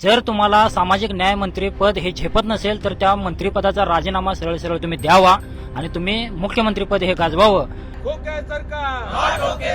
जर तुम्हाला सामाजिक न्याय मंत्री पद हे झेपत नसेल तर त्या मंत्रिपदाचा राजीनामा सरळ सरळ तुम्ही द्यावा आणि तुम्ही मुख्यमंत्री पद हे गाजवावं. ठोके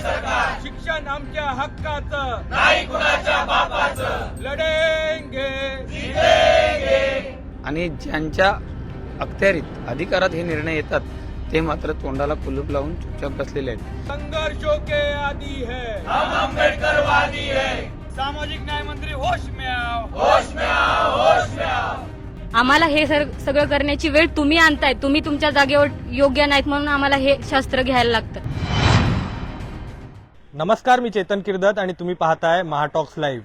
सरकार. शिक्षण आमच्या हक्काचं. नाही कुणाच्या बापाचं. लढेंगे. आणि ज्यांच्या अखत्यारीत अधिकारात हे निर्णय येतात ते मात्र तोंडाला कुलूप लावून चुपचाप बसलेले आहेत. संघर्षों के आदि है. हम अम्बेडकरवादी है. सामाजिक न्याय मंत्री होश में आओ होश में आओ होश में आओ आम्हाला हे सर सगळं करण्याची वेळ तुम्ही आणताय. तुम्ही तुमच्या जागेवर योग्य नाहीत म्हणून आम्हाला हे शस्त्र घ्यायला लागतं. नमस्कार मी चेतन किर्दत आणि तुम्ही पाहताय महाटॉक्स लाईव्ह.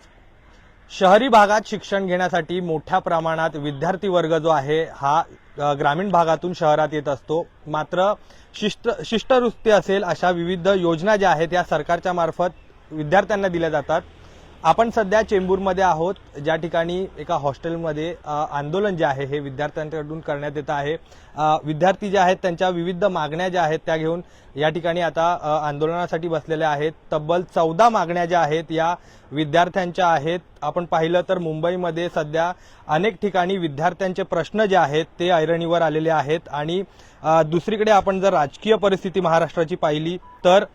शहरी भागात शिक्षण घेण्यासाठी मोठ्या प्रमाणात विद्यार्थी वर्ग जो आहे हा ग्रामीण भागातून शहरात येत असतो. मात्र शिष्ट शिष्टवृत्ती असेल अशा विविध योजना ज्या आहेत या सरकारच्या मार्फत विद्यार्थ्यांना दिल्या जातात. आपण सध्या चेंबूरमध्ये आहोत ज्या ठिकाणी एका हॉस्टेलमध्ये आंदोलन जे आहे हे विद्यार्थ्यांकडून करण्यात येत आहे. विद्यार्थी जे आहेत त्यांच्या विविध मागण्या ज्या आहेत त्या घेऊन या ठिकाणी आता आंदोलनासाठी बसलेल्या आहेत. तब्बल चौदा मागण्या ज्या आहेत या विद्यार्थ्यांच्या आहेत. आपण पाहिलं तर मुंबईमध्ये सध्या अनेक ठिकाणी विद्यार्थ्यांचे प्रश्न जे आहेत ते ऐरणीवर आलेले आहेत. आणि दुसरीकडे आपण जर राजकीय परिस्थिती महाराष्ट्राची पाहिली तर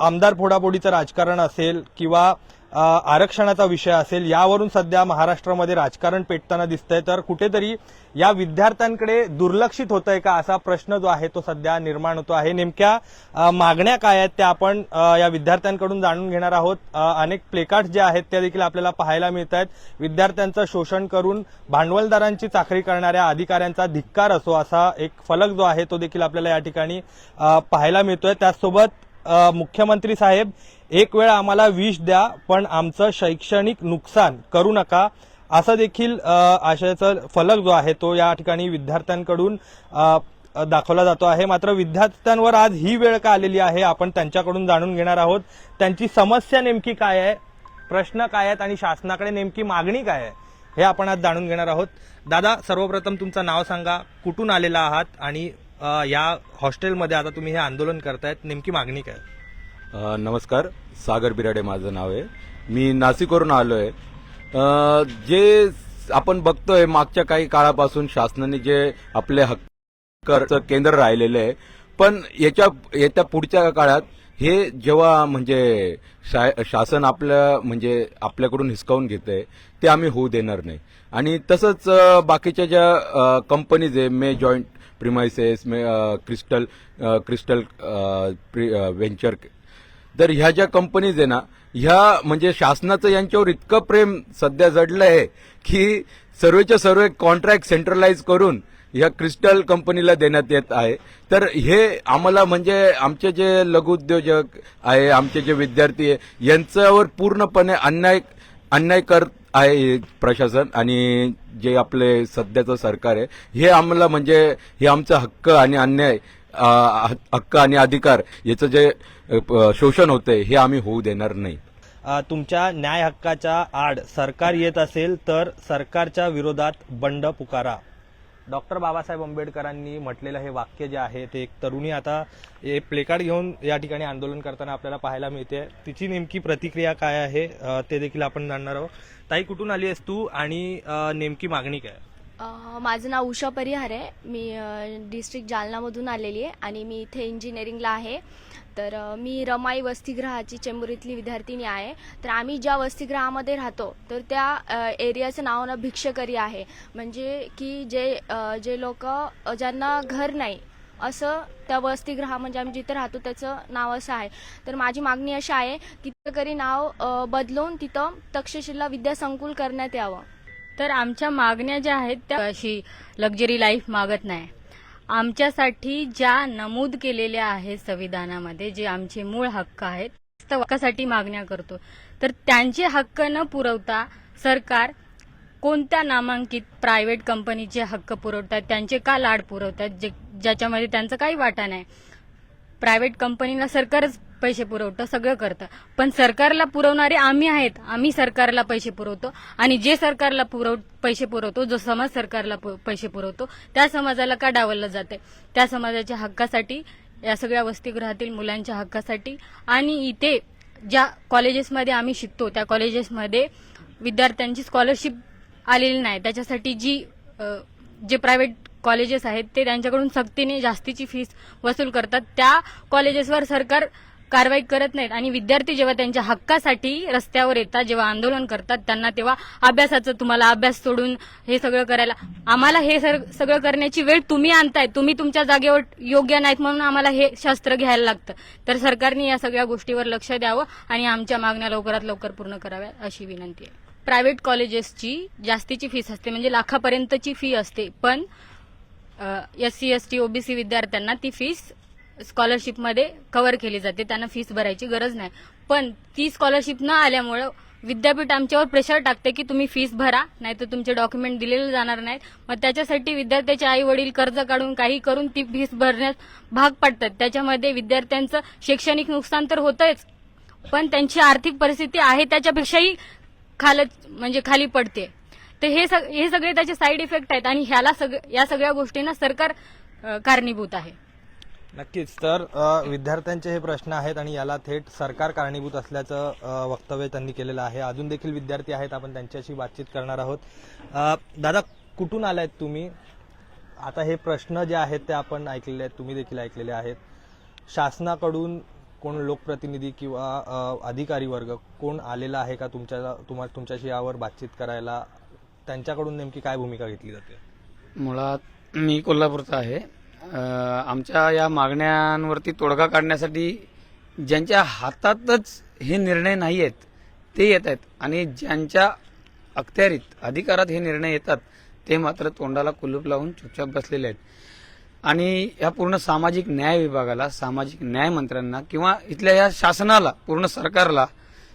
आमदार फोडाफोडीचं राजकारण असेल किंवा आरक्षणाचा विषय असेल यावरून सध्या महाराष्ट्रामध्ये राजकारण पेटताना दिसतंय. तर कुठेतरी या विद्यार्थ्यांकडे दुर्लक्षित होतंय का असा प्रश्न जो आहे तो सध्या निर्माण होतो आहे. नेमक्या मागण्या काय आहेत त्या आपण या विद्यार्थ्यांकडून जाणून घेणार आहोत. अनेक प्लेकार्ड जे आहेत त्या देखील आपल्याला पाहायला मिळत आहेत विद्यार्थ्यांचं शोषण करून भांडवलदारांची चाकरी करणाऱ्या अधिकाऱ्यांचा धिक्कार असो असा एक फलक जो आहे तो देखील आपल्याला या ठिकाणी पाहायला मिळतोय. त्याचसोबत मुख्यमंत्री साहेब एक वेळ आम्हाला विष द्या पण आमचं शैक्षणिक नुकसान करू नका. असं देखील आशयाचा फलक जो आहे तो या ठिकाणी विद्यार्थ्यांकडून दाखवला जातो आहे. मात्र विद्यार्थ्यांवर आज ही वेळ का आलेली आहे आपण त्यांच्याकडून जाणून घेणार आहोत. त्यांची समस्या नेमकी काय आहे? प्रश्न काय आहेत आणि शासनाकडे नेमकी मागणी काय आहे? हे आपण आज जाणून घेणार आहोत. दादा सर्वप्रथम तुमचं नाव सांगा. कुठून आलेला आहात आणि या हॉस्टेलमध्ये आता तुम्ही हे आंदोलन करतायत नेमकी मागणी काय? नमस्कार सागर बिराडे माझं नाव आहे. मी नाशिकवरून आलो आहे जे आपण बघतोय मागच्या काही काळापासून शासनाने जे आपले हक्क केंद्र राहिलेले आहे पण याच्या येत्या पुढच्या काळात हे जेव्हा म्हणजे शा- शासन आपल्या म्हणजे आपल्याकडून हिसकावून घेते ते आम्ही होऊ देणार नाही. आणि तसंच बाकीच्या ज्या कंपनीज आहे मे जॉईंट प्रिमायसेस क्रिस्टल क्रिस्टल प्रि- व्हेंचर तर ह्या ज्या कंपनीज आहे ना ह्या म्हणजे शासनाचं यांच्यावर इतकं प्रेम सध्या जडलं आहे की सर्वेच्या सर्व कॉन्ट्रॅक्ट सेंट्रलाइज करून ह्या क्रिस्टल कंपनीला देण्यात येत आहे. तर हे आम्हाला म्हणजे आमचे जे लघुउद्योजक आहे आमचे जे विद्यार्थी आहे यांच्यावर पूर्णपणे अन्याय अन्याय करत आहे प्रशासन आणि जे आपले सध्याचं सरकार आहे हे आम्हाला म्हणजे हे आमचा हक्क आणि अन्याय हक्क आणि अधिकार याचं जे शोषण होते हे आम्ही होऊ देणार नाही. तुमच्या न्याय हक्काच्या आड सरकार येत असेल तर सरकारच्या विरोधात बंड पुकारा. डॉक्टर बाबासाहेब आंबेडकरांनी म्हटलेलं हे वाक्य जे आहे ते एक तरुणी आता हे प्लेकार्ड घेऊन या ठिकाणी आंदोलन करताना आपल्याला पाहायला मिळते. तिची नेमकी प्रतिक्रिया काय आहे ते देखील आपण जाणणार आहोत. ताई कुठून आली आहेस तू? आणि नेमकी मागणी काय माझं नाव उषा परिहार आहे. मी डिस्ट्रिक्ट जालनामधून आलेली आहे आणि मी इथे इंजिनिअरिंगला आहे. तर मी रमाई वसतिगृहाची चेंबुरीतली विद्यार्थिनी आहे. तर आम्ही ज्या वसतिगृहामध्ये राहतो तर त्या एरियाचं नाव ना भिक्षकरी आहे. म्हणजे की जे जे लोक ज्यांना घर नाही असं त्या वसतिगृहा म्हणजे आम्ही जिथं राहतो त्याचं नाव असं आहे. तर माझी मागणी अशी आहे की करी नाव बदलून तिथं तक्षशिला विद्यासंकुल करण्यात यावं. तर आमच्या मागण्या ज्या आहेत त्या अशी लक्झरी लाईफ मागत नाही. आमच्यासाठी ज्या नमूद केलेल्या आहेत संविधानामध्ये जे आमचे मूळ हक्क आहेत हक्कासाठी मागण्या करतो. तर त्यांचे हक्क न पुरवता सरकार कोणत्या नामांकित प्रायव्हेट कंपनीचे हक्क पुरवतात त्यांचे का लाड पुरवतात जे ज्याच्यामध्ये त्यांचा काही वाटा नाही. प्रायव्हेट कंपनीला सरकारच पैसे पुरवतं सगळं करतं. पण सरकारला पुरवणारे आम्ही आहेत. आम्ही सरकारला पैसे पुरवतो. आणि जे सरकारला पुरव पैसे पुरवतो जो समाज सरकारला पैसे पुरवतो त्या समाजाला का डावललं जाते त्या समाजाच्या हक्कासाठी या सगळ्या वसतिगृहातील मुलांच्या हक्कासाठी आणि इथे ज्या कॉलेजेसमध्ये आम्ही शिकतो त्या कॉलेजेसमध्ये विद्यार्थ्यांची स्कॉलरशिप आलेली नाही. त्याच्यासाठी जी जे प्रायव्हेट कॉलेजेस आहेत ते त्यांच्याकडून सक्तीने जास्तीची फीस वसूल करतात. त्या कॉलेजेसवर सरकार कारवाई करत नाहीत. आणि विद्यार्थी जेव्हा त्यांच्या हक्कासाठी रस्त्यावर येतात जेव्हा आंदोलन करतात त्यांना तेव्हा अभ्यासाचं तुम्हाला अभ्यास सोडून हे सगळं करायला आम्हाला हे सर- सगळं करण्याची वेळ तुम्ही आणताय. तुम्ही तुमच्या जागेवर योग्य नाहीत म्हणून आम्हाला हे शास्त्र घ्यायला लागतं. तर सरकारने या सगळ्या गोष्टीवर लक्ष द्यावं आणि आमच्या मागण्या लवकरात लवकर पूर्ण कराव्या अशी विनंती आहे. प्रायव्हेट कॉलेजेसची जास्तीची फीस असते म्हणजे लाखापर्यंतची फी असते पण S C S T OBC विद्यार्थ्यांना ती फीस स्कॉलरशिपमध्ये कव्हर केली जाते. त्यांना फीस भरायची गरज नाही. पण ती स्कॉलरशिप न आल्यामुळं विद्यापीठ आमच्यावर प्रेशर टाकते की तुम्ही फीस भरा नाही तर तुमचे डॉक्युमेंट दिलेले जाणार नाहीत. मग त्याच्यासाठी विद्यार्थ्याचे आई वडील कर्ज काढून काही करून ती फीस भरण्यास भाग पडतात. त्याच्यामध्ये विद्यार्थ्यांचं शैक्षणिक नुकसान तर होतंच पण त्यांची आर्थिक परिस्थिती आहे त्याच्यापेक्षाही खाल म्हणजे खाली पडते. तर हे सग- हे सगळे त्याचे साईड इफेक्ट आहेत आणि ह्याला सग या सगळ्या गोष्टींना सरकार कारणीभूत आहे. नक्कीच. तर विद्यार्थ्यांचे हे प्रश्न आहेत आणि याला थेट सरकार कारणीभूत असल्याचं वक्तव्य त्यांनी केलेलं आहे. अजून देखील विद्यार्थी आहेत आपण त्यांच्याशी बातचीत करणार आहोत. दादा कुठून आलायत तुम्ही? आता हे प्रश्न जे आहेत ते आपण ऐकलेले आहेत तुम्ही देखील ऐकलेले आहेत. शासनाकडून कोण लोकप्रतिनिधी किंवा अधिकारी वर्ग कोण आलेला आहे का तुमच्या तुम्हा तुमच्याशी यावर बातचीत करायला? त्यांच्याकडून नेमकी काय भूमिका घेतली जाते? मुळात मी कोल्हापूरचा आहे. आमच्या या मागण्यांवरती तोडगा काढण्यासाठी ज्यांच्या हातातच हे निर्णय नाही आहेत ते येत आहेत. आणि ज्यांच्या अखत्यारीत अधिकारात हे निर्णय येतात ते मात्र तोंडाला कुलूप लावून चुपचाप बसलेले आहेत. आणि या पूर्ण सामाजिक न्याय विभागाला सामाजिक न्याय मंत्र्यांना किंवा इथल्या या शासनाला पूर्ण सरकारला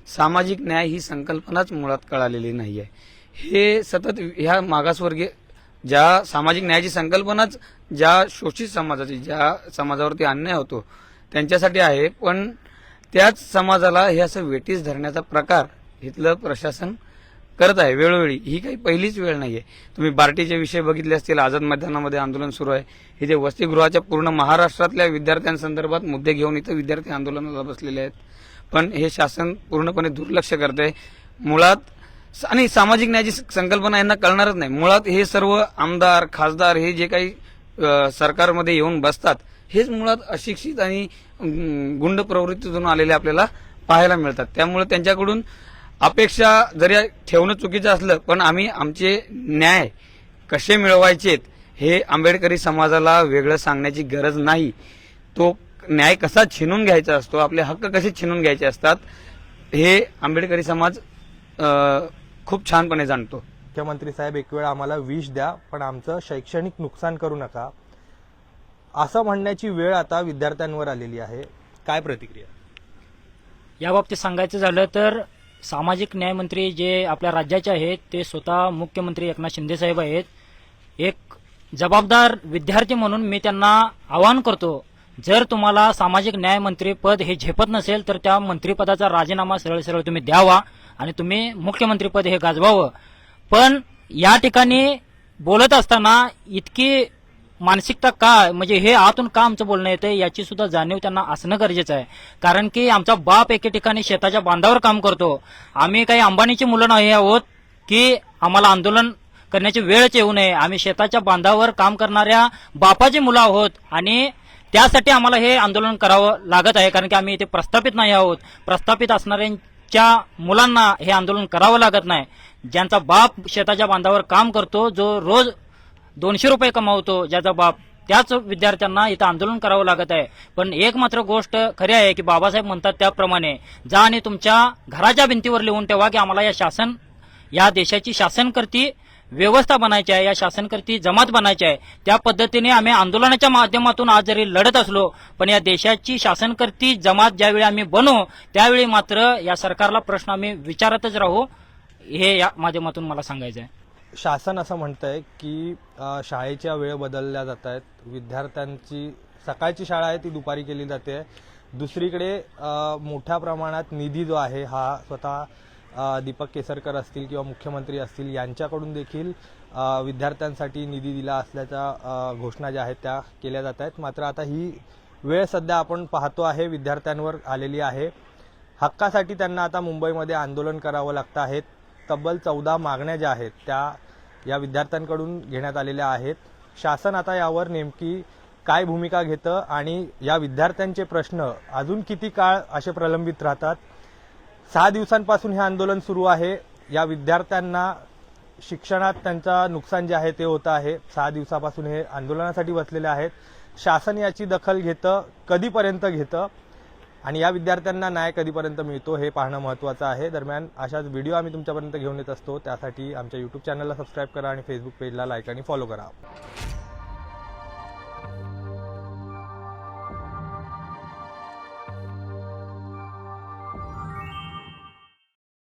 सामाजिक न्याय ही संकल्पनाच मुळात कळालेली नाही आहे हे सतत ह्या मागासवर्गीय ज्या सामाजिक न्यायाची संकल्पनाच ज्या शोषित समाजाची ज्या समाजावरती अन्याय होतो त्यांच्यासाठी आहे. पण त्याच समाजाला हे असं वेटीस धरण्याचा प्रकार इथलं प्रशासन करत आहे वेळोवेळी. ही काही पहिलीच वेळ नाही आहे तुम्ही बार्टीचे विषय बघितले असतील आझाद मैदानामध्ये आंदोलन सुरू आहे. हे जे वसतिगृहाच्या पूर्ण महाराष्ट्रातल्या विद्यार्थ्यांसंदर्भात मुद्दे घेऊन इथं विद्यार्थी आंदोलनाला बसलेले आहेत. पण हे शासन पूर्णपणे दुर्लक्ष करते मुळात आणि सामाजिक न्यायाची संकल्पना यांना कळणारच नाही. मुळात हे सर्व आमदार खासदार हे जे काही सरकारमध्ये येऊन बसतात हेच मुळात अशिक्षित आणि गुंड प्रवृत्तीतून आलेले आपल्याला पाहायला मिळतात. त्यामुळे त्यांच्याकडून अपेक्षा जरी ठेवणं चुकीचं असलं पण आम्ही आमचे न्याय कसे मिळवायचेत हे आंबेडकरी समाजाला वेगळं सांगण्याची गरज नाही. तो न्याय कसा छिनून घ्यायचा असतो आपले हक्क कसे छिनून घ्यायचे असतात हे आंबेडकरी समाज खूप छानपणे जाणतो. मुख्यमंत्री साहेब एक वेळ आम्हाला विष द्या पण आमचं शैक्षणिक नुकसान करू नका. असं म्हणण्याची वेळ आता विद्यार्थ्यांवर आलेली आहे. काय प्रतिक्रिया? या बाबतीत सांगायचं झालं तर सामाजिक न्यायमंत्री जे आपल्या राज्याचे आहेत ते स्वतः मुख्यमंत्री एकनाथ शिंदे साहेब आहेत. एक जबाबदार विद्यार्थी म्हणून मी त्यांना आवाहन करतो जर तुम्हाला सामाजिक न्यायमंत्री पद हे झेपत नसेल तर त्या मंत्रिपदाचा राजीनामा सरळ सरळ तुम्ही द्यावा. आणि तुम्ही मुख्यमंत्रीपद हे गाजवावं. पण या ठिकाणी बोलत असताना इतकी मानसिकता का म्हणजे हे आतून का आमचं बोलणं येतं याची सुद्धा जाणीव त्यांना असणं गरजेचं आहे. कारण की आमचा बाप एके ठिकाणी शेताच्या बांधावर काम करतो. आम्ही काही अंबानीची मुलं नाही आहोत की आम्हाला आंदोलन करण्याची वेळच येऊ नये. आम्ही शेताच्या बांधावर काम करणाऱ्या बापाची मुलं आहोत आणि त्यासाठी आम्हाला हे आंदोलन करावं लागत आहे. कारण की आम्ही इथे प्रस्थापित नाही आहोत. प्रस्थापित च्या मुलांना हे आंदोलन करावं लागत नाही. ज्यांचा बाप शेताच्या बांधावर काम करतो जो रोज दोनशे रुपये कमावतो ज्याचा बाप त्याच विद्यार्थ्यांना इथं आंदोलन करावं लागत आहे. पण एक मात्र गोष्ट खरी आहे की बाबासाहेब म्हणतात त्याप्रमाणे जा आणि तुमच्या घराच्या भिंतीवर लिहून ठेवा की आम्हाला या शासन या देशाची शासनकर्ती व्यवस्था बनायची आहे या शासनकर्ती जमात बनायची आहे. त्या पद्धतीने आम्ही आंदोलनाच्या माध्यमातून आज जरी लढत असलो पण या देशाची शासनकर्ती जमात ज्यावेळी आम्ही बनू त्यावेळी मात्र या सरकारला प्रश्न आम्ही विचारतच राहू हे या माध्यमातून मला सांगायचं आहे. शासन असं म्हणतंय की शाळेच्या वेळ बदलल्या जात आहेत. विद्यार्थ्यांची सकाळची शाळा आहे ती दुपारी केली जाते. दुसरीकडे मोठ्या प्रमाणात निधी जो आहे हा स्वतः दीपक केसरकर असतील किंवा मुख्यमंत्री असतील यांच्याकडून देखील विद्यार्थ्यांसाठी निधी दिला असल्याच्या घोषणा ज्या आहेत त्या केल्या जात आहेत. मात्र आता ही वेळ सध्या आपण पाहतो आहे विद्यार्थ्यांवर आलेली आहे. हक्कासाठी त्यांना आता मुंबईमध्ये आंदोलन करावं लागतं आहे. तब्बल चौदा मागण्या ज्या आहेत त्या या विद्यार्थ्यांकडून घेण्यात आलेल्या आहेत. शासन आता यावर नेमकी काय भूमिका घेतं आणि या विद्यार्थ्यांचे प्रश्न अजून किती काळ असे प्रलंबित राहतात सहा दिवसांपासून हे आंदोलन सुरू आहे. या विद्यार्थ्यांना शिक्षणात त्यांचं नुकसान जे आहे ते होतं आहे. सहा दिवसापासून हे आंदोलनासाठी बसलेले आहेत. शासन याची दखल घेतं कधीपर्यंत घेतं? आणि या विद्यार्थ्यांना न्याय कधीपर्यंत मिळतो हे पाहणं महत्त्वाचं आहे. दरम्यान अशाच व्हिडिओ आम्ही तुमच्यापर्यंत घेऊन येत असतो. त्यासाठी आमच्या यूट्यूब चॅनलला सबस्क्राईब करा आणि फेसबुक पेजला लाईक आणि फॉलो करा.